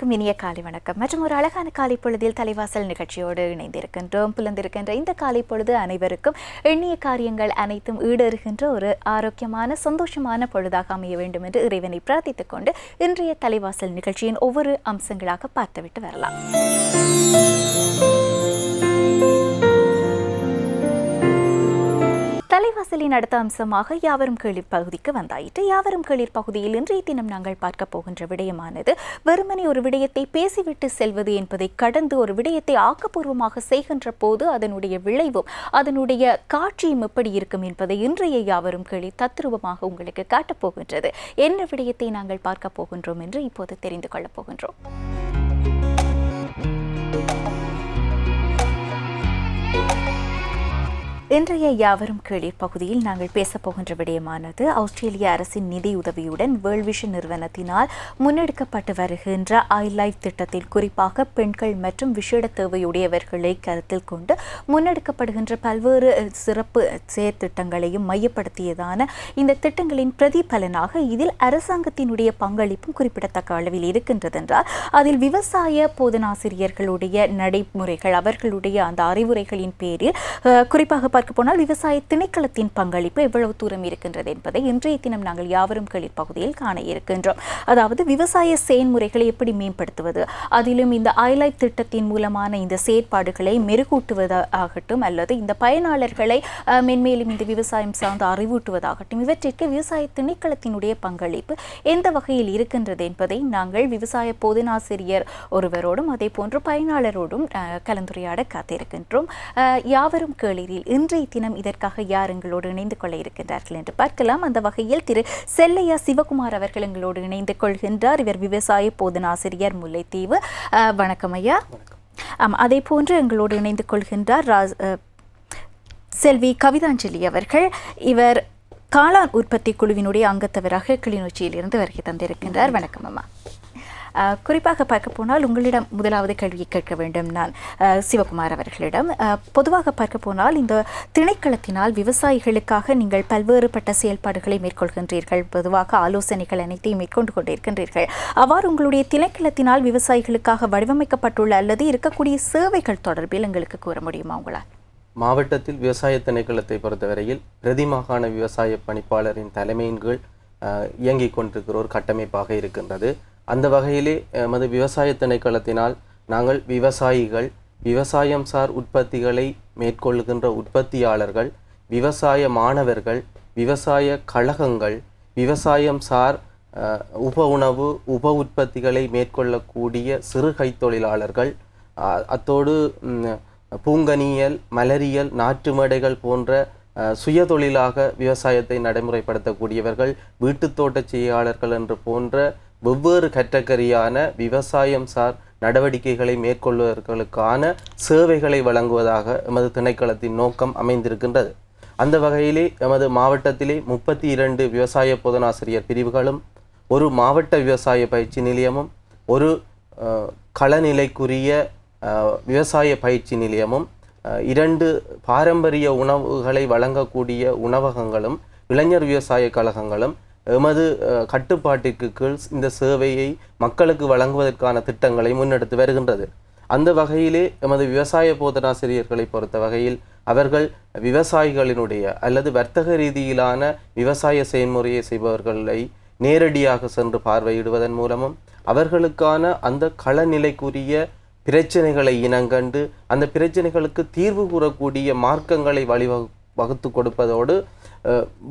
அனைவருக்கும் இனிய காலை வணக்கம். மற்றும் ஒரு அழகான காலை பொழுதில் தலைவாசல் நிகழ்ச்சியோடு இணைந்திருக்கின்றோம். புலந்திருக்கின்ற இந்த காலை பொழுது அனைவருக்கும் எண்ணிய காரியங்கள் அனைத்தும் ஈடறுகின்ற ஒரு ஆரோக்கியமான சந்தோஷமான பொழுதாக அமைய வேண்டும் என்று இறைவனை பிரார்த்தித்துக் கொண்டு இன்றைய தலைவாசல் நிகழ்ச்சியின் ஒவ்வொரு அம்சங்களாக பார்த்துவிட்டு வரலாம். தலைவாசலின் அடுத்த அம்சமாக யாவரும் கேளிர் பகுதிக்கு வந்தாயிற்று. யாவரும் கேளிர் பகுதியில் இன்றைய தினம் நாங்கள் பார்க்க போகின்ற விடயமானது வெறுமனே ஒரு விடயத்தை பேசிவிட்டு செல்வது என்பதை கடந்து ஒரு விடயத்தை ஆக்கப்பூர்வமாக செய்கின்ற போது அதனுடைய விளைவும் அதனுடைய காட்சியும் எப்படி இருக்கும் என்பதை இன்றைய யாவரும் கேளி தத்ரூபமாக உங்களுக்கு காட்டப் போகின்றது. என்ன விடயத்தை நாங்கள் பார்க்க போகின்றோம் என்று இப்போது தெரிந்து கொள்ளப் போகின்றோம். இன்றைய யாவரும் கேளீர் பகுதியில் நாங்கள் பேசப்போகின்ற விடயமானது ஆஸ்திரேலிய அரசின் நிதி உதவியுடன் வேர்ல்ட் விஷன் நிறுவனத்தினால் முன்னெடுக்கப்பட்டு வருகின்ற ஐ லைஃப் திட்டத்தில் குறிப்பாக பெண்கள் மற்றும் விசேட தேவையுடையவர்களை கருத்தில் கொண்டு முன்னெடுக்கப்படுகின்ற பல்வேறு சிறப்பு செயற்திட்டங்களையும் மையப்படுத்தியதான இந்த திட்டங்களின் பிரதிபலனாக இதில் அரசாங்கத்தினுடைய பங்களிப்பும் குறிப்பிடத்தக்க அளவில் இருக்கின்றது என்றால் அதில் விவசாய போதனாசிரியர்களுடைய நடைமுறைகள் அவர்களுடைய அந்த அறிவுரைகளின் பேரில் குறிப்பாக பார்க்க போனால் விவசாய திணைக்களத்தின் பங்களிப்பு எவ்வளவு தூரம் இருக்கின்றது என்பதை இன்றைய தினம் நாங்கள் யாவரும் களிர் பகுதியில் காண இருக்கின்றோம். அதாவது விவசாய செயல்முறைகளை எப்படி மேம்படுத்துவது? அதிலும் இந்த ஐலைட் திட்டத்தின் மூலமான இந்த செயற்பாடுகளை மெருகூட்டுவதாகட்டும் அல்லது இந்த பயனாளர்களை மென்மேலும் இந்த விவசாயம் சார்ந்து அறிவூட்டுவதாகட்டும் இவற்றிற்கு விவசாய திணைக்களத்தினுடைய பங்களிப்பு எந்த வகையில் இருக்கின்றது என்பதை நாங்கள் விவசாய போதனாசிரியர் ஒருவரோடும் அதே போன்று பயனாளரோடும் கலந்துரையாட காத்திருக்கின்றோம். யாவரும் கேளீரில் இன்றைய தினம் இதற்காக யார் எங்களோடு இணைந்து கொள்ள இருக்கின்றார்கள் என்று பார்க்கலாம். அந்த வகையில் திரு செல்லையா சிவகுமார் அவர்கள் எங்களோடு இணைந்து கொள்கின்றார். இவர் விவசாய போதனாசிரியர் முல்லைத்தீவு. வணக்கம் ஐயா. ஆமாம் அதே போன்று எங்களோடு இணைந்து கொள்கின்றார் ராஜ் செல்வி கவிதாஞ்சலி அவர்கள். இவர் காளான் உற்பத்தி குழுவினுடைய அங்கத்தவராக கிளிநொச்சியிலிருந்து வருகை தந்திருக்கின்றார். வணக்கம் அம்மா. குறிப்பாக பார்க்க போனால் உங்களிடம் முதலாவது கேள்வியை கேட்க வேண்டும் நான் சிவகுமார் அவர்களிடம். பொதுவாக பார்க்க போனால் இந்த திணைக்களத்தினால் விவசாயிகளுக்காக நீங்கள் பல்வேறுபட்ட செயல்பாடுகளை மேற்கொள்கின்றீர்கள். பொதுவாக ஆலோசனைகள் அனைத்தையும் மேற்கொண்டு கொண்டிருக்கின்றீர்கள். அவ்வாறு உங்களுடைய திணைக்களத்தினால் விவசாயிகளுக்காக வடிவமைக்கப்பட்டுள்ள அல்லது இருக்கக்கூடிய சேவைகள் தொடர்பில் எங்களுக்கு கூற முடியுமா உங்களால்? மாவட்டத்தில் விவசாய திணைக்களத்தை பொறுத்தவரையில் பிரதி மாகாண விவசாய பணிப்பாளரின் தலைமையின் கீழ் இயங்கிக் கொண்டிருக்கிற ஒரு கட்டமைப்பாக இருக்கின்றது. அந்த வகையிலே எமது விவசாய திணைக்களத்தினால் நாங்கள் விவசாயிகள் விவசாயம் சார் உற்பத்திகளை மேற்கொள்கின்ற உற்பத்தியாளர்கள் விவசாய மாணவர்கள் விவசாய கழகங்கள் விவசாயம் சார் உப உணவு உப உற்பத்திகளை மேற்கொள்ளக்கூடிய சிறு கைத்தொழிலாளர்கள் அத்தோடு பூங்கனியல் மலரியல் நாற்று மேடைகள் போன்ற சுயதொழிலாக விவசாயத்தை நடைமுறைப்படுத்தக்கூடியவர்கள் வீட்டுத் தோட்டச் செய்யாளர்கள் என்று போன்ற வெவ்வேறு கட்டக்கரியான விவசாயம் சார் நடவடிக்கைகளை மேற்கொள்வதற்கான சேவைகளை வழங்குவதாக எமது திணைக்களத்தின் நோக்கம் அமைந்திருக்கின்றது. அந்த வகையிலே எமது மாவட்டத்திலே முப்பத்தி இரண்டு விவசாய போதனாசிரியர் பிரிவுகளும் ஒரு மாவட்ட விவசாய பயிற்சி நிலையமும் ஒரு களநிலைக்குரிய விவசாய பயிற்சி நிலையமும் இரண்டு பாரம்பரிய உணவுகளை வழங்கக்கூடிய உணவகங்களும் இளைஞர் விவசாய கழகங்களும் எமது கட்டுப்பாட்டிற்கு கீழ் இந்த சேவையை மக்களுக்கு வழங்குவதற்கான திட்டங்களை முன்னெடுத்து வருகின்றது. அந்த வகையிலே எமது விவசாய போதனாசிரியர்களை பொறுத்த வகையில் அவர்கள் விவசாயிகளினுடைய அல்லது வர்த்தக ரீதியிலான விவசாய செயல்முறையை செய்பவர்களை நேரடியாக சென்று பார்வையிடுவதன் மூலமும் அவர்களுக்கான அந்த களநிலைக்குரிய பிரச்சனைகளை இனங்கண்டு அந்த பிரச்சனைகளுக்கு தீர்வு கூறக்கூடிய மார்க்கங்களை வழிவகு வகுத்து கொடுப்பதோடு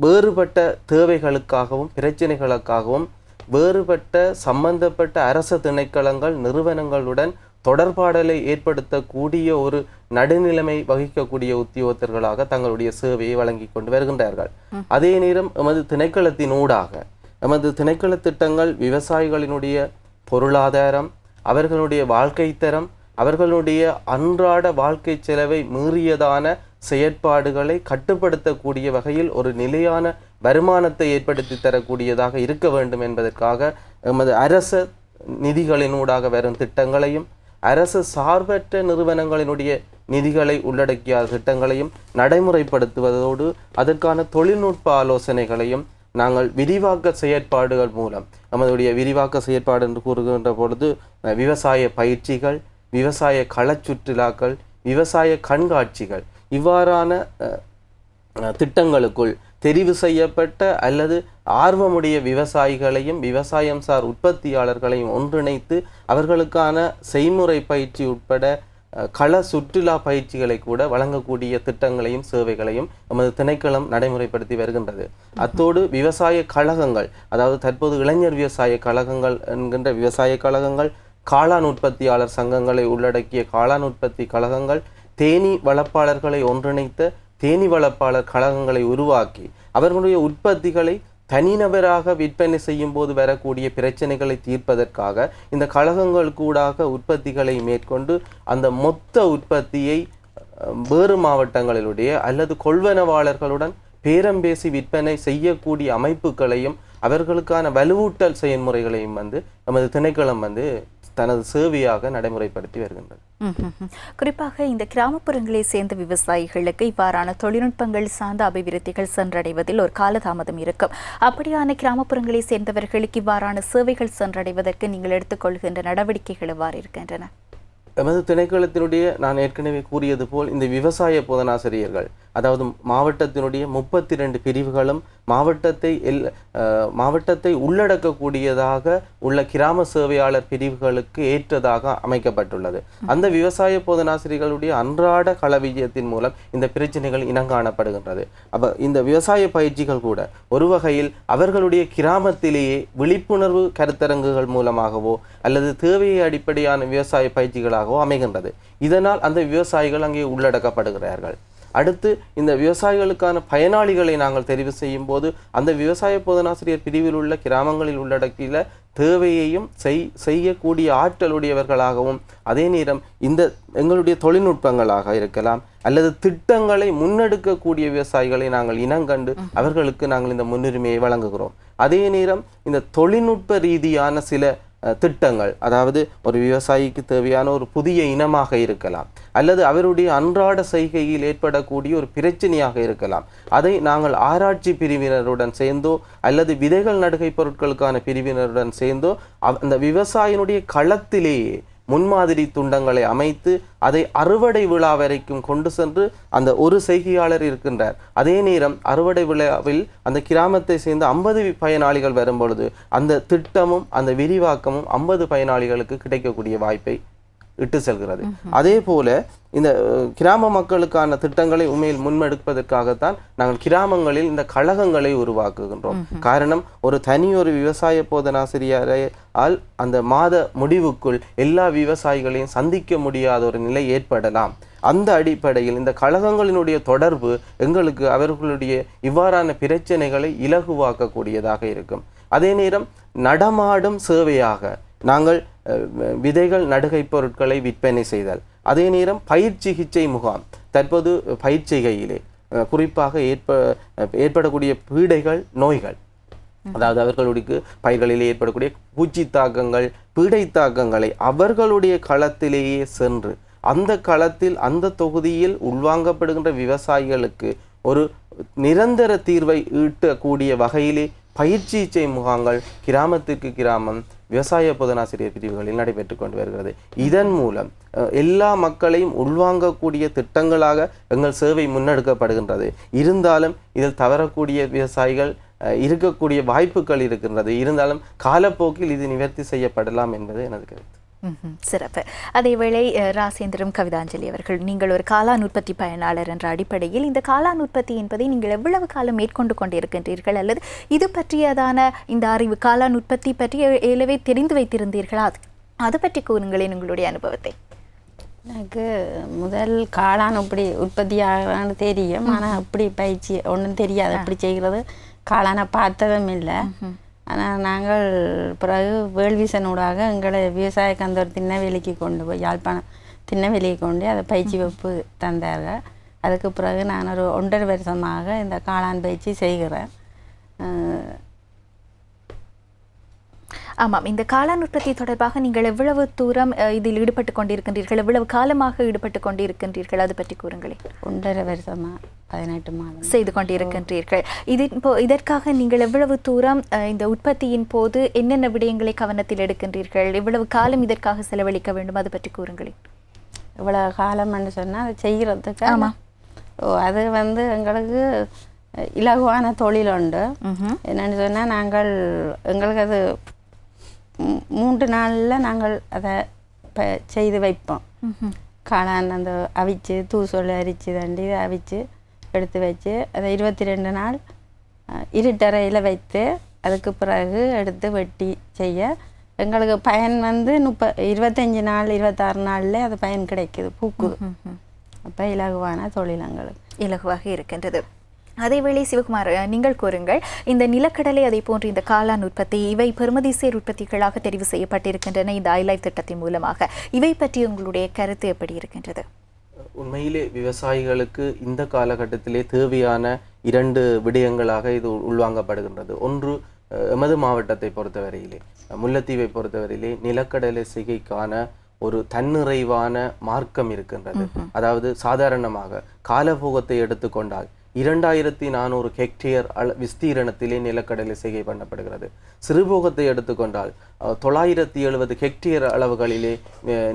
வேறுபட்ட தேவைகளுக்காகவும் பிரச்சனைகளுக்காகவும் வேறுபட்ட சம்பந்தப்பட்ட அரச திணைக்களங்கள் நிறுவனங்களுடன் தொடர்பாடலை ஏற்படுத்தக்கூடிய ஒரு நடுநிலைமை வகிக்கக்கூடிய உத்தியோகத்தர்களாக தங்களுடைய சேவையை வழங்கி கொண்டு வருகின்றார்கள். அதே நேரம் எமது திணைக்களத்தின் ஊடாக எமது திணைக்கள திட்டங்கள் விவசாயிகளினுடைய பொருளாதாரம் அவர்களுடைய வாழ்க்கை தரம் அவர்களுடைய அன்றாட வாழ்க்கை செலவை மீறியதான செயற்பாடுகளை கட்டுப்படுத்தக்கூடிய வகையில் ஒரு நிலையான வருமானத்தை ஏற்படுத்தி தரக்கூடியதாக இருக்க வேண்டும் என்பதற்காக எமது அரச நிதிகளினூடாக வரும் திட்டங்களையும் அரசு சார்பற்ற நிறுவனங்களினுடைய நிதிகளை உள்ளடக்கிய திட்டங்களையும் நடைமுறைப்படுத்துவதோடு அதற்கான தொழில்நுட்ப ஆலோசனைகளையும் நாங்கள் விரிவாக்க செயற்பாடுகள் மூலம் நம்மளுடைய விரிவாக்க செயற்பாடு என்று கூறுகின்ற பொழுது விவசாய பயிற்சிகள் விவசாய களச்சுற்றுலாக்கள் விவசாய கண்காட்சிகள் இவ்வாறான திட்டங்களுக்குள் தெரிவு செய்யப்பட்ட அல்லது ஆர்வமுடைய விவசாயிகளையும் விவசாயம் சார் உற்பத்தியாளர்களையும் ஒன்றிணைத்து அவர்களுக்கான செய்முறை பயிற்சி உட்பட கள சுற்றுலா பயிற்சிகளை கூட வழங்கக்கூடிய திட்டங்களையும் சேவைகளையும் நமது திணைக்களம் நடைமுறைப்படுத்தி வருகின்றது. அத்தோடு விவசாய கழகங்கள் அதாவது தற்போது இளைஞர் விவசாய கழகங்கள் என்கின்ற விவசாய கழகங்கள் காளான் உற்பத்தியாளர் சங்கங்களை உள்ளடக்கிய காளான் உற்பத்தி கழகங்கள் தேனீ வளர்ப்பாளர்களை ஒன்றிணைத்த தேனி வளர்ப்பாளர் கழகங்களை உருவாக்கி அவர்களுடைய உற்பத்திகளை தனிநபராக விற்பனை செய்யும் போது வரக்கூடிய பிரச்சனைகளை தீர்ப்பதற்காக இந்த கழகங்கள் கூடாக உற்பத்திகளை மேற்கொண்டு அந்த மொத்த உற்பத்தியை வேறு மாவட்டங்களிலுடைய அல்லது கொள்வனவாளர்களுடன் பேரம் பேசி விற்பனை செய்யக்கூடிய அமைப்புகளையும் அவர்களுக்கான வலுவூட்டல் செயல்முறைகளையும் வந்து நமது திணைக்களம் வந்து தனது சேவையாக நடைமுறைப்படுத்தி வருகின்றது. குறிப்பாக இந்த கிராமப்புறங்களை சேர்ந்த விவசாயிகளுக்கு இவ்வாறான தொழில்நுட்பங்கள் சார்ந்த அபிவிருத்திகள் சென்றடைவதில் ஒரு காலதாமதம் இருக்கும். அப்படியான கிராமப்புறங்களை சேர்ந்தவர்களுக்கு இவ்வாறான சேவைகள் சென்றடைவதற்கு நீங்கள் எடுத்துக்கொள்கின்ற நடவடிக்கைகள் எவ்வாறு இருக்கின்றன? எமது திணைக்களத்தினுடைய நான் ஏற்கனவே கூறியது போல் இந்த விவசாய போதனாசிரியர்கள் அதாவது மாவட்டத்தினுடைய முப்பத்தி ரெண்டு பிரிவுகளும் மாவட்டத்தை எல் மாவட்டத்தை உள்ளடக்கக்கூடியதாக உள்ள கிராம சேவையாளர் பிரிவுகளுக்கு ஏற்றதாக அமைக்கப்பட்டுள்ளது. அந்த விவசாய போதனாசிரியர்களுடைய அன்றாட களவியத்தின் மூலம் இந்த பிரச்சனைகள் இனங்காணப்படுகின்றது அப்போ இந்த விவசாய பயிற்சிகள் கூட ஒரு வகையில் அவர்களுடைய கிராமத்திலேயே விழிப்புணர்வு கருத்தரங்குகள் மூலமாகவோ அல்லது தேவையை அடிப்படையான விவசாய பயிற்சிகளாகவோ அமைகின்றது. இதனால் அந்த விவசாயிகள் அங்கே உள்ளடக்கப்படுகிறார்கள். அடுத்து இந்த விவசாயிகளுக்கான பயனாளிகளை நாங்கள் தெரிவு செய்யும் போது அந்த விவசாய போதனாசிரியர் பிரிவில் உள்ள கிராமங்களில் உள்ளடக்கிய தேவையையும் செய் செய்யக்கூடிய ஆற்றலுடையவர்களாகவும் அதே நேரம் இந்த எங்களுடைய தொழில்நுட்பங்களாக இருக்கலாம் அல்லது திட்டங்களை முன்னெடுக்கக்கூடிய விவசாயிகளை நாங்கள் இனங்கண்டு அவர்களுக்கு நாங்கள் இந்த முன்னுரிமையை வழங்குகிறோம். அதே நேரம் இந்த தொழில்நுட்ப ரீதியான சில திட்டங்கள். அதாவது ஒரு விவசாயிக்கு தேவையான ஒரு புதிய இனமாக இருக்கலாம். அல்லது அவருடைய அன்றாட செய்கையில் ஏற்படக்கூடிய ஒரு பிரச்சனையாக இருக்கலாம். அதை நாங்கள் ஆராய்ச்சி பிரிவினருடன் சேர்ந்தோ அல்லது விதைகள் நடுகை பொருட்களுக்கான பிரிவினருடன் சேர்ந்தோ அந்த விவசாயினுடைய களத்திலேயே முன்மாதிரி துண்டங்களை அமைத்து அதை அறுவடை விழா வரைக்கும் கொண்டு சென்று அந்த ஒரு செய்கையாளர் இருக்கின்றார். அதே நேரம் அறுவடை விழாவில் அந்த கிராமத்தை சேர்ந்த ஐம்பது பயனாளிகள் வரும்பொழுது அந்த திட்டமும் அந்த விரிவாக்கமும் ஐம்பது பயனாளிகளுக்கு கிடைக்கக்கூடிய வாய்ப்பை இட்டு செல்கிறது. அதே போல இந்த கிராம மக்களுக்கான திட்டங்களை உண்மையில் முன்னெடுப்பதற்காகத்தான் நாங்கள் கிராமங்களில் இந்த கழகங்களை உருவாக்குகின்றோம். காரணம் ஒரு தனி ஒரு விவசாய போதனாசிரியரை ஆல் அந்த மாத முடிவுக்குள் எல்லா விவசாயிகளையும் சந்திக்க முடியாத ஒரு நிலை ஏற்படலாம். அந்த அடிப்படையில் இந்த கழகங்களினுடைய தொடர்பு எங்களுக்கு அவர்களுடைய இவ்வாறான பிரச்சனைகளை இலகுவாக்கக்கூடியதாக இருக்கும். அதே நேரம் நடமாடும் சேவையாக நாங்கள் விதைகள் நடுகை பொருட்களை விற்பனை செய்தல். அதே நேரம் பயிர் சிகிச்சை முகாம். தற்போது பயிற்சிகையிலே செய்கையிலே குறிப்பாக ஏற்ப ஏற்படக்கூடிய பீடைகள் நோய்கள். அதாவது அவர்களுடைய பயிர்களிலே ஏற்படக்கூடிய பூச்சி தாக்கங்கள் பீடை தாக்கங்களை அவர்களுடைய களத்திலேயே சென்று அந்த களத்தில் அந்த தொகுதியில் உள்வாங்கப்படுகின்ற விவசாயிகளுக்கு ஒரு நிரந்தர தீர்வை ஈட்டக்கூடிய வகையிலே பயிற்சிச்சை முகாங்கள் கிராமத்திற்கு கிராமம் விவசாய பொதுநாசிரியர் பிரிவுகளில் நடைபெற்று கொண்டு வருகிறது. இதன் மூலம் எல்லா மக்களையும் உள்வாங்கக்கூடிய திட்டங்களாக எங்கள் சேவை முன்னெடுக்கப்படுகின்றது. இருந்தாலும் இதில் தவறக்கூடிய விவசாயிகள் அஹ், இருக்கக்கூடிய வாய்ப்புகள் இருக்கின்றது. இருந்தாலும் காலப்போக்கில் இது நிவர்த்தி செய்யப்படலாம் என்பது எனது கருத்து. சிறப்பு. அதேவேளை ராசேந்திரம் கவிதாஞ்சலி அவர்கள் நீங்கள் ஒரு காளான் உற்பத்தி பயனாளர் என்ற அடிப்படையில் இந்த காளான் உற்பத்தி என்பதை நீங்கள் எவ்வளவு காலம் மேற்கொண்டு கொண்டிருக்கின்றீர்கள் அல்லது இது பற்றியதான இந்த அறிவு காளான் உற்பத்தி பற்றி ஏலவே தெரிந்து வைத்திருந்தீர்களா? அது அது பற்றி கூறுங்களேன் உங்களுடைய அனுபவத்தை. எனக்கு முதல் காளான் இப்படி உற்பத்தி ஆகலான்னு தெரியும் ஆனால் அப்படி பயிற்சி ஒன்றும் தெரியாது. அப்படி செய்கிறது. காளானை பார்த்ததும் இல்லை. ஆனால் நாங்கள் பிறகு வேள்விசனூடாக எங்களை விவசாய கந்தோர் திண்ணவேலிக்கு கொண்டு போய் யாழ்ப்பாணம் திண்ணவேலிக்கு கொண்டு அதை பயிற்சி வகுப்பு தந்தார்கள். அதுக்கு பிறகு நான் ஒரு ஒன்றரை வருஷமாக இந்த காளான் பயிற்சி செய்கிறேன். ஆமாம் இந்த காளான் உற்பத்தி தொடர்பாக நீங்கள் எவ்வளவு தூரம் இதில் ஈடுபட்டு கொண்டிருக்கின்றீர்கள்? எவ்வளவு காலமாக ஈடுபட்டு கொண்டிருக்கின்றீர்கள்? அது பற்றி கூறுங்களேன். ஒன்றரை வருஷமா? பதினெட்டு மாதம். செய்து கொண்டிருக்கின்றீர்கள். இது இப்போ இதற்காக நீங்கள் எவ்வளவு தூரம் இந்த உற்பத்தியின் போது என்னென்ன விடயங்களை கவனத்தில் எடுக்கின்றீர்கள்? எவ்வளவு காலம் இதற்காக செலவழிக்க வேண்டும்? அது பற்றி கூறுங்களேன். இவ்வளோ காலம்னு சொன்னால் அதை செய்கிறதுக்கு ஆமா. ஓ அது வந்து எங்களுக்கு இலகுவான தொழில் உண்டு. என்னன்னு சொன்னால் நாங்கள் எங்களுக்கு அது மூன்று நாளில் நாங்கள் அதை இப்போ செய்து வைப்போம். காளான் அந்த அவிச்சு தூசொல் அரிச்சு தண்டி அவிச்சு எடுத்து வச்சு அதை இருபத்தி ரெண்டு நாள் இருட்டறையில் வைத்து அதுக்கு பிறகு எடுத்து வெட்டி செய்ய எங்களுக்கு பயன் வந்து முப்ப இருபத்தஞ்சி நாள் இருபத்தாறு நாளில் அது பயன் கிடைக்குது பூக்குது. அப்போ இலகுவான தொழில் எங்களுக்கு இலகுவாக இருக்கின்றது அதேவேளை சிவகுமார் நீங்கள் கூறுங்கள் இந்த நிலக்கடலை அதே போன்று இந்த காளான் உற்பத்தி இவை பெறுமதிசேர் உற்பத்திகளாக தெரிவு செய்யப்பட்டிருக்கின்றன இந்த ஐலைஃப் திட்டத்தின் மூலமாக. இவை பற்றி உங்களுடைய கருத்து எப்படி இருக்கின்றது? உண்மையிலே விவசாயிகளுக்கு இந்த காலகட்டத்திலே தேவையான இரண்டு விடயங்களாக இது உள்வாங்கப்படுகின்றது. ஒன்று எமது மாவட்டத்தை பொறுத்தவரையிலே முல்லைத்தீவை பொறுத்தவரையிலே நிலக்கடலை சிகைக்கான ஒரு தன்னிறைவான மார்க்கம் இருக்கின்றது. அதாவது சாதாரணமாக காலபோகத்தை எடுத்துக்கொண்டால் இரண்டாயிரத்தி நானூறு ஹெக்டேர் அள விஸ்தீரணத்திலே நிலக்கடலை செய்கை பண்ணப்படுகிறது. சிறுபோகத்தை எடுத்துக்கொண்டால் தொள்ளாயிரத்தி எழுபது ஹெக்டேர் அளவுகளிலே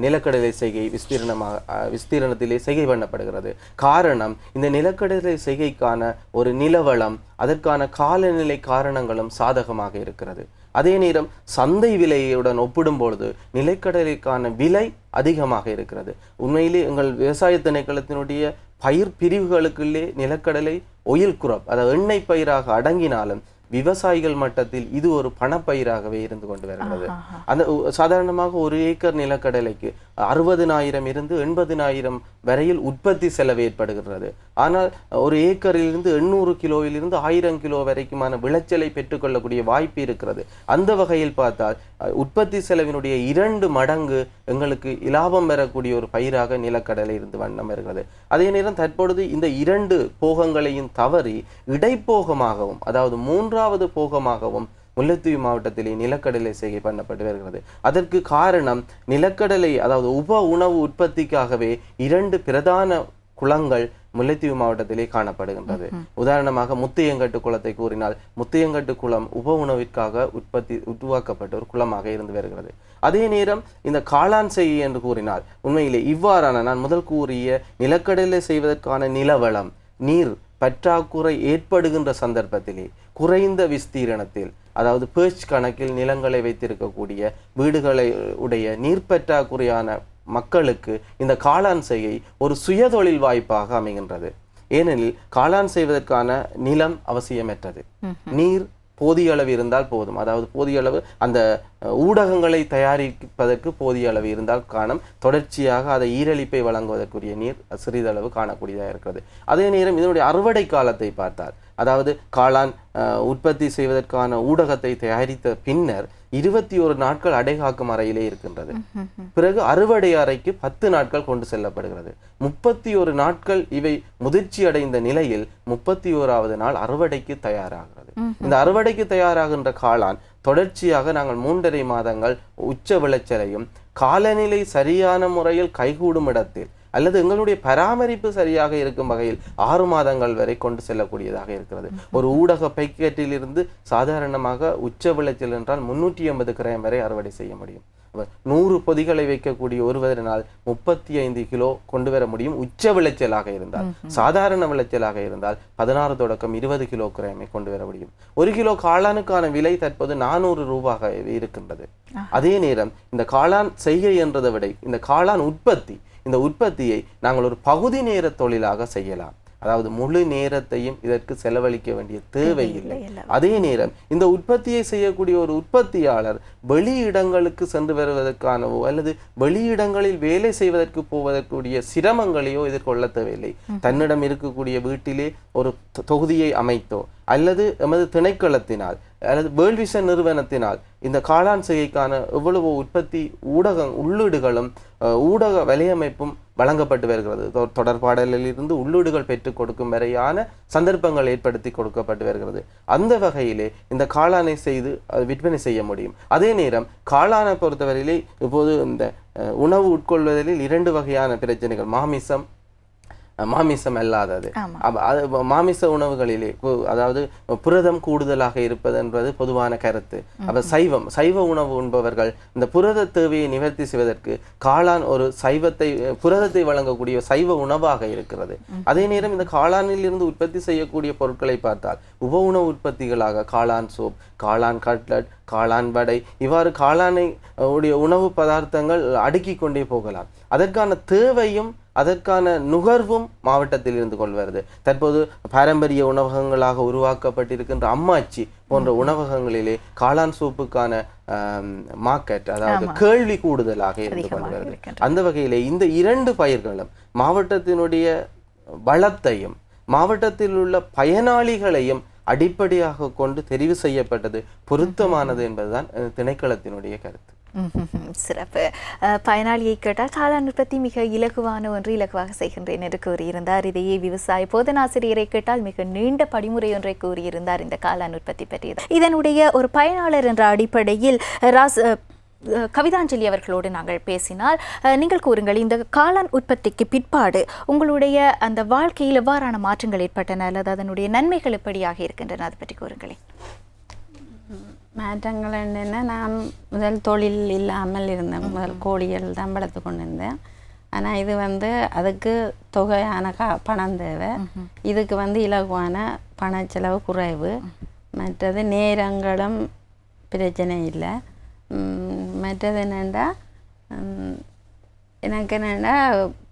நிலக்கடலை செய்கை விஸ்தீரணமாக விஸ்தீரணத்திலே செய்கை பண்ணப்படுகிறது. காரணம் இந்த நிலக்கடலை செய்கைக்கான ஒரு நிலவளம் அதற்கான காலநிலை காரணங்களும் சாதகமாக இருக்கிறது. அதே நேரம் சந்தை விலையுடன் ஒப்பிடும் பொழுது நிலக்கடலைக்கான விலை அதிகமாக இருக்கிறது. உண்மையிலே எங்கள் விவசாய திணைக்களத்தினுடைய பயிர் பிரிவுகளுக்குள்ளே நிலக்கடலை ஒயில் குரப் அதாவது எண்ணெய் பயிராக அடங்கினாலும் விவசாயிகள் மட்டத்தில் இது ஒரு பணப்பயிராகவே இருந்து கொண்டு வருகிறது. அந்த சாதாரணமாக ஒரு ஏக்கர் நிலக்கடலைக்கு அறுபதினாயிரம் இருந்து எண்பதினாயிரம் வரையில் உற்பத்தி செலவு ஏற்படுகிறது. ஆனால் ஒரு ஏக்கரிலிருந்து எண்ணூறு கிலோவிலிருந்து ஆயிரம் கிலோ வரைக்குமான விளைச்சலை பெற்றுக்கொள்ளக்கூடிய வாய்ப்பு இருக்கிறது. அந்த வகையில் பார்த்தால் உற்பத்தி செலவினுடைய இரண்டு மடங்கு எங்களுக்கு இலாபம் பெறக்கூடிய ஒரு பயிராக நிலக்கடலை இருந்து வண்ணம் வருகிறது. அதே நேரம் தற்பொழுது இந்த இரண்டு போகங்களையும் தவறி இடைப்போகமாகவும் அதாவது மூன்றாவது போகமாகவும் முல்லைத்தீவு மாவட்டத்திலே நிலக்கடலை செய்கை பண்ணப்பட்டு வருகிறது. அதற்கு காரணம் நிலக்கடலை அதாவது உப உணவு உற்பத்திக்காகவே இரண்டு பிரதான குளங்கள் முல்லைத்தீவு மாவட்டத்திலே காணப்படுகின்றது. உதாரணமாக முத்தையங்கட்டு குளத்தை கூறினால் முத்தையங்கட்டு குளம் உப உணவிற்காக உற்பத்தி உருவாக்கப்பட்ட ஒரு குளமாக இருந்து வருகிறது. அதே நேரம் இந்த காளான் செய்கை என்று கூறினால் உண்மையிலே இவ்வாறான நான் முதல் கூறிய நிலக்கடலை செய்வதற்கான நிலவளம் நீர் பற்றாக்குறை ஏற்படுகின்ற சந்தர்ப்பத்திலே குறைந்த விஸ்தீரணத்தில் அதாவது பேர்ச் கணக்கில் நிலங்களை வைத்திருக்கக்கூடிய வீடுகளை உடைய நீர் பற்றாக்குறையான மக்களுக்கு இந்த காளான் செய்கை ஒரு சுயதொழில் வாய்ப்பாக அமைகின்றது. ஏனெனில் காளான் செய்வதற்கான நிலம் அவசியமற்றது. நீர் போதிய அளவு இருந்தால் போதும். அதாவது போதிய அளவு அந்த ஊடகங்களை தயாரிப்பதற்கு போதிய அளவு இருந்தால் காணும். தொடர்ச்சியாக அதை ஈரழிப்பை வழங்குவதற்குரிய நீர் சிறிதளவு காணக்கூடியதாக இருக்கிறது. அதே நேரம் இதனுடைய அறுவடை காலத்தை பார்த்தால் அதாவது காளான் உற்பத்தி செய்வதற்கான ஊடகத்தை தயாரித்த பின்னர் இருபத்தி ஒரு நாட்கள் அடைகாக்கும் அறையிலே இருக்கின்றது. பிறகு அறுவடை அறைக்கு பத்து நாட்கள் கொண்டு செல்லப்படுகிறது. முப்பத்தி ஒரு நாட்கள் இவை முதிர்ச்சி அடைந்த நிலையில் முப்பத்தி ஓராவது நாள் அறுவடைக்கு தயாராகிறது. இந்த அறுவடைக்கு தயாராகின்ற காளான் தொடர்ச்சியாக நாங்கள் மூன்றரை மாதங்கள் உச்ச விளைச்சலையும் காலநிலை சரியான முறையில் கைகூடும் இடத்தில் அல்லது எங்களுடைய பராமரிப்பு சரியாக இருக்கும் வகையில் ஆறு மாதங்கள் வரை கொண்டு செல்லக்கூடியதாக இருக்கிறது. ஒரு ஊடக பைக்கெட்டிலிருந்து சாதாரணமாக உச்ச விளைச்சல் என்றால் முன்னூற்றி எண்பது கிராம் வரை அறுவடை செய்ய முடியும். நூறு பொதிகளை வைக்கக்கூடிய ஒருவரினால் முப்பத்தி ஐந்து கிலோ கொண்டு வர முடியும். உச்ச விளைச்சலாக இருந்தால் சாதாரண விளைச்சலாக இருந்தால் பதினாறு தொடக்கம் இருபது கிலோ கிராமை கொண்டு வர முடியும். ஒரு கிலோ காளானுக்கான விலை தற்போது நானூறு ரூபாக இருக்கின்றது. அதே நேரம் இந்த காளான் செய்கை என்றதை விட இந்த காளான் உற்பத்தி இந்த உற்பத்தியை நாங்கள் ஒரு பகுதி நேர தொழிலாக செய்யலாம். அதாவது முழு நேரத்தையும் இதற்கு செலவழிக்க வேண்டிய தேவையில்லை அதே நேரம் இந்த உற்பத்தியை செய்யக்கூடிய ஒரு உற்பத்தியாளர் வெளியிடங்களுக்கு சென்று வருவதற்கானவோ அல்லது வெளியிடங்களில் வேலை செய்வதற்கு போவதற்குரிய சிரமங்களையோ எதிர்கொள்ள தேவையில்லை. தன்னிடம் இருக்கக்கூடிய வீட்டிலே ஒரு தொகுதியை அமைத்தோ அல்லது எமது திணைக்களத்தினால் அல்லது வேர்ல்ட் விஷன் நிறுவனத்தினால் இந்த காளான் செய்கைக்கான எவ்வளவு உற்பத்தி ஊடக உள்ளீடுகளும் ஊடக வலையமைப்பும் வழங்கப்பட்டு வருகிறது. தொ- தொடர்பாடலில் இருந்து உள்ளீடுகள் பெற்றுக் கொடுக்கும் வரையான சந்தர்ப்பங்கள் ஏற்படுத்தி கொடுக்கப்பட்டு வருகிறது. அந்த வகையிலே இந்த காளானை செய்து விற்பனை செய்ய முடியும். அதே நேரம் காளானை பொறுத்தவரையிலே இப்போது இந்த உணவு உட்கொள்வதில் இரண்டு வகையான பிரச்சனைகள். மாமிசம் மாமிசம் அல்லாதது. அது மாமிச உணவுகளிலே அதாவது புரதம் கூடுதலாக இருப்பது என்பது பொதுவான கருத்து. அப்ப சைவம் சைவ உணவு உண்பவர்கள் இந்த புரத தேவையை நிவர்த்தி செய்வதற்கு காளான் ஒரு சைவத்தை புரதத்தை வழங்கக்கூடிய சைவ உணவாக இருக்கிறது. அதே நேரம் இந்த காளானில் இருந்து உற்பத்தி செய்யக்கூடிய பொருட்களை பார்த்தால் உப உணவு உற்பத்திகளாக காளான் சோப் காளான் கட்லட் காளான் வடை இவ்வாறு காளானை உடைய உணவு பதார்த்தங்கள் அடுக்கிக் கொண்டே போகலாம். அதற்கான தேவையும் அதற்கான நுகர்வும் மாவட்டத்தில் இருந்து கொள்வது தற்போது பாரம்பரிய உணவகங்களாக உருவாக்கப்பட்டிருக்கின்ற அம்மாச்சி போன்ற உணவகங்களிலே காளான் சூப்புக்கான மார்க்கெட் அதாவது கேள்வி கூடுதலாக இருந்து கொள்கிறது இருக்கின்றது. அந்த வகையிலே இந்த இரண்டு பயிர்களும் மாவட்டத்தினுடைய வளத்தையும் மாவட்டத்தில் உள்ள பயனாளிகளையும் அடிப்படையாக கொண்டு தெரிவு செய்யப்பட்டது பொருத்தமானது என்பதுதான் திணைக்களத்தினுடைய கருத்து. சிறப்பு. பயனாளியை கேட்டால் காளான் உற்பத்தி மிக இலகுவான ஒன்று இலகுவாக செய்கின்றேன் என்று கூறியிருந்தார். இதையே விவசாய போதனாசிரியரை கேட்டால் மிக நீண்ட படிமுறை ஒன்றை கூறியிருந்தார் இந்த காளான் உற்பத்தி பற்றியது. இதனுடைய ஒரு பயனாளர் என்ற அடிப்படையில் ராஸ் கவிதாஞ்சலி அவர்களோடு நாங்கள் பேசினால் நீங்கள் கூறுங்கள் இந்த காளான் உற்பத்திக்கு பிற்பாடு உங்களுடைய அந்த வாழ்க்கையில் எவ்வாறான மாற்றங்கள் ஏற்பட்டன அல்லது அதனுடைய நன்மைகள் எப்படியாக இருக்கின்றன? அதை பற்றி கூறுங்களேன். மாற்றங்கள் என்னென்னா நான் முதல் தொழில் இல்லாமல் இருந்தேன். முதல் கோழிகள் தான் வளர்த்து கொண்டு இருந்தேன் ஆனால் இது வந்து அதுக்கு தொகையான கா பணம் தேவை. இதுக்கு வந்து இலகுவான பண செலவு குறைவு. மற்றது நேரங்களும் பிரச்சனை இல்லை. மற்றது என்னென்னா எனக்கு என்னென்னா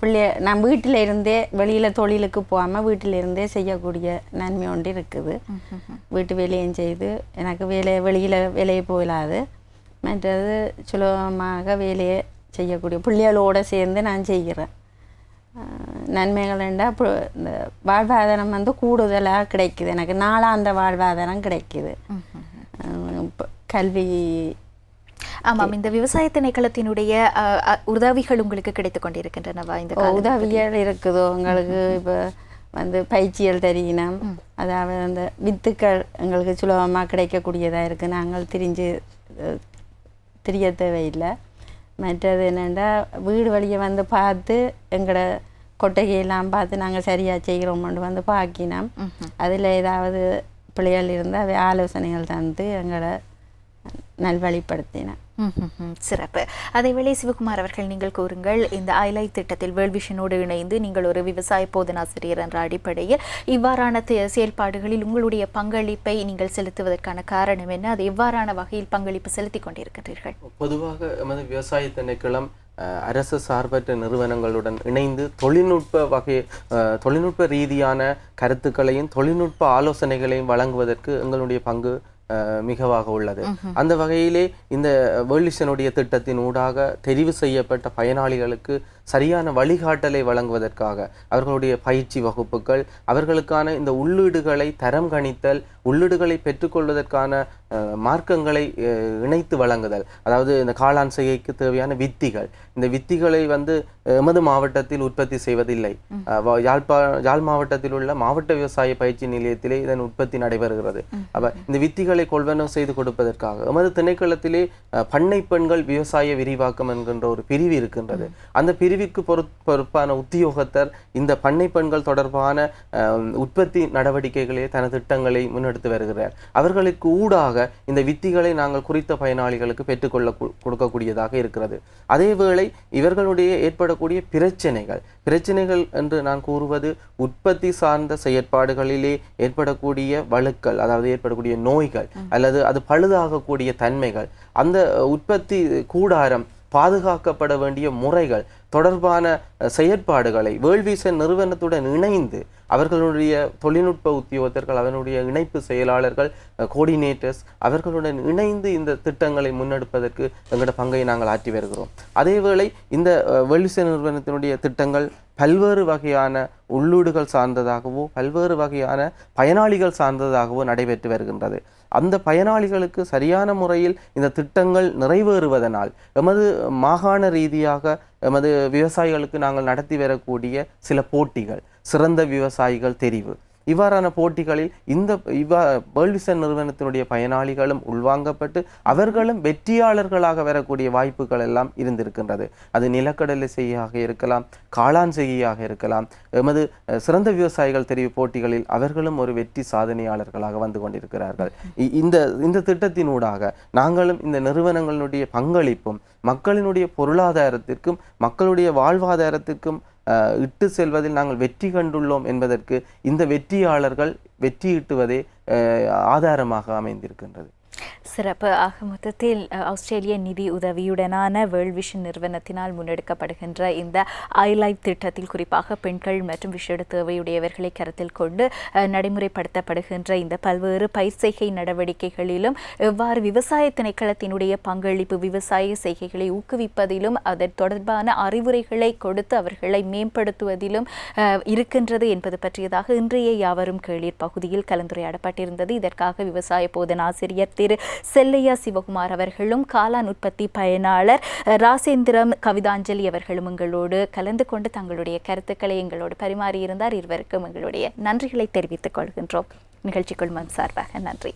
பிள்ளைய நான் வீட்டில் இருந்தே வெளியில் தொழிலுக்கு போகாமல் வீட்டில் இருந்தே செய்யக்கூடிய நன்மை ஒன்று இருக்குது. வீட்டு வேலையும் செய்து எனக்கு வேலை வெளியில் வேலையை போயிடாது. மற்றது சுலபமாக வேலையை செய்யக்கூடிய பிள்ளைகளோடு சேர்ந்து நான் செய்கிறேன். நன்மைகள் என்றால் இந்த வாழ்வாதாரம் வந்து கூடுதலாக கிடைக்குது. எனக்கு நாளாந்த வாழ்வாதாரம் கிடைக்குது. கல்வி ஆமாம் இந்த விவசாய திணைக்களத்தினுடைய உதவிகள் உங்களுக்கு கிடைத்துக் கொண்டிருக்கின்றனவா இந்த உதவிகள் இருக்குதோ? உங்களுக்கு இப்போ வந்து பயிற்சிகள் தெரியணும். அதாவது அந்த வித்துக்கள் எங்களுக்கு சுலபமாக கிடைக்கக்கூடியதாக இருக்குது நாங்கள் திரிஞ்சு திரிய தேவையில்லை. மற்றது என்னென்னா வீடு வழியை வந்து பார்த்து எங்களோட கொட்டகையெல்லாம் பார்த்து நாங்கள் சரியாக செய்கிறோம்னு வந்து பார்க்கினோம். அதில் ஏதாவது பிள்ளைகள் இருந்தால் ஆலோசனைகள் தந்து எங்களை நல்வழிப்படுத்தினேன். சிறப்பு. அதேவேளை சிவகுமார் அவர்கள் நீங்கள் கூறுங்கள் இந்த ஐலை திட்டத்தில் வேர்ல்ட் இணைந்து நீங்கள் ஒரு விவசாய போதனாசிரியர் என்ற அடிப்படையில் இவ்வாறான செயல்பாடுகளில் உங்களுடைய பங்களிப்பை நீங்கள் செலுத்துவதற்கான காரணம் என்ன? அது எவ்வாறான வகையில் பங்களிப்பு செலுத்திக் கொண்டிருக்கிறீர்கள் பொதுவாக எமது விவசாய திணைக்களம் அரசு சார்பற்ற நிறுவனங்களுடன் இணைந்து தொழில்நுட்ப வகை தொழில்நுட்ப ரீதியான கருத்துக்களையும் தொழில்நுட்ப ஆலோசனைகளையும் வழங்குவதற்கு எங்களுடைய பங்கு மிகவாக உள்ளது. அந்த வகையிலே இந்த வேர்ல்டிஷனுடைய திட்டத்தின் ஊடாக தெரிவு செய்யப்பட்ட பயனாளிகளுக்கு சரியான வழிகாட்டலை வழங்குவதற்காக அவர்களுடைய பயிற்சி வகுப்புகள் அவர்களுக்கான இந்த உள்ளீடுகளை தரம் கணித்தல் உள்ளீடுகளை பெற்றுக்கொள்வதற்கான மார்க்கங்களை இணைத்து வழங்குதல். அதாவது இந்த காளான் செய்கைக்கு தேவையான வித்திகள். இந்த வித்திகளை வந்து எமது மாவட்டத்தில் உற்பத்தி செய்வதில்லை. யாழ்ப்பா யாழ் மாவட்டத்தில் உள்ள மாவட்ட விவசாய பயிற்சி நிலையத்திலே இதன் உற்பத்தி நடைபெறுகிறது. அப்ப இந்த வித்திகளை கொள்வனவு செய்து கொடுப்பதற்காக எமது திணைக்களத்திலே பண்ணை பெண்கள் விவசாய விரிவாக்கம் என்கின்ற ஒரு பிரிவு இருக்கின்றது. அந்த பொறுப் பொறுப்பான உத்தியோகத்தர் இந்த பண்ணை பெண்கள் தொடர்பான உற்பத்தி நடவடிக்கைகளே தனது திட்டங்களை முன்னெடுத்து வருகிறார். அவர்களுக்கு ஊடாக இந்த வித்திகளை நாங்கள் குறித்த பயனாளிகளுக்கு பெற்றுக்கொள்ள கொடுக்கக்கூடியதாக இருக்கிறது. அதேவேளை இவர்களுடைய ஏற்படக்கூடிய பிரச்சனைகள் பிரச்சனைகள் என்று நான் கூறுவது உற்பத்தி சார்ந்த செயற்பாடுகளிலே ஏற்படக்கூடிய வழுக்கள் அதாவது ஏற்படக்கூடிய நோய்கள் அல்லது அது பழுதாகக்கூடிய தன்மைகள் அந்த உற்பத்தி கூடாரம் பாதுகாக்கப்பட வேண்டிய முறைகள் தொடர்பான செயற்பாடுகளை வேள்வீசன் நிறுவனத்துடன் இணைந்து அவர்களுடைய தொழில்நுட்ப உத்தியோகத்தர்கள் அவனுடைய இணைப்பு செயலாளர்கள் கோஆர்டினேட்டர்ஸ் அவர்களுடன் இணைந்து இந்த திட்டங்களை முன்னெடுப்பதற்கு எங்களோட பங்கை நாங்கள் ஆற்றி வருகிறோம். அதேவேளை இந்த அஹ், வேள்விசன் நிறுவனத்தினுடைய திட்டங்கள் பல்வேறு வகையான உள்ளூடுகள் சார்ந்ததாகவோ பல்வேறு வகையான பயனாளிகள் சார்ந்ததாகவோ நடைபெற்று வருகின்றது. அந்த பயனாளிகளுக்கு சரியான முறையில் இந்த திட்டங்கள் நிறைவேறுவதனால் எமது மாகாண ரீதியாக எமது விவசாயிகளுக்கு நாங்கள் நடத்தி வரக்கூடிய சில போட்டிகள் சிறந்த விவசாயிகள் தெரிவு. இவ்வாறான போட்டிகளில் இந்த இவ்வா வேர்ல்ட் நிறுவனத்தினுடைய பயனாளிகளும் உள்வாங்கப்பட்டு அவர்களும் வெற்றியாளர்களாக வரக்கூடிய வாய்ப்புகள் எல்லாம் இருந்திருக்கின்றது. அது நிலக்கடலை செய்யாக இருக்கலாம் காளான் செய்யாக இருக்கலாம் எமது சிறந்த விவசாயிகள் தெரிவு போட்டிகளில் அவர்களும் ஒரு வெற்றி சாதனையாளர்களாக வந்து கொண்டிருக்கிறார்கள். இந்த இந்த திட்டத்தினூடாக நாங்களும் இந்த நிறுவனங்களுடைய பங்களிப்பும் மக்களினுடைய பொருளாதாரத்திற்கும் மக்களுடைய வாழ்வாதாரத்திற்கும் இட்டு செல்வதில் நாங்கள் வெற்றி கண்டுள்ளோம் என்பதற்கு இந்த வெற்றியாளர்கள் வெற்றி இட்டுவதே ஆதாரமாக அமைந்திருக்கின்றது. சிறப்பு. ஆக மொத்தத்தில் ஆஸ்திரேலிய நிதி உதவியுடனான வேர்ல்ட் விஷன் நிறுவனத்தினால் முன்னெடுக்கப்படுகின்ற இந்த ஐ லைஃப் திட்டத்தில் குறிப்பாக பெண்கள் மற்றும் விஷேட தேவையுடையவர்களை கருத்தில் கொண்டு நடைமுறைப்படுத்தப்படுகின்ற இந்த பல்வேறு பயிர் செய்கை நடவடிக்கைகளிலும் எவ்வாறு விவசாய திணைக்களத்தினுடைய பங்களிப்பு விவசாய செய்கைகளை ஊக்குவிப்பதிலும் அதன் தொடர்பான அறிவுரைகளை கொடுத்து அவர்களை மேம்படுத்துவதிலும் இருக்கின்றது என்பது பற்றியதாக இன்றைய யாவரும் கேளீர் பகுதியில் கலந்துரையாடப்பட்டிருந்தது. இதற்காக விவசாய போதனாசிரியர் திரு. செல்லையா சிவகுமார் அவர்களும் காளான் உற்பத்தி பயனாளர் ராசேந்திரம் கவிதாஞ்சலி அவர்களும் எங்களோடு கலந்து கொண்டு தங்களுடைய கருத்துக்களை எங்களோடு பரிமாறியிருந்தார். இருவருக்கும் எங்களுடைய நன்றிகளை தெரிவித்துக் கொள்கின்றோம். நிகழ்ச்சிக்குள் மன் சார்பாக நன்றி.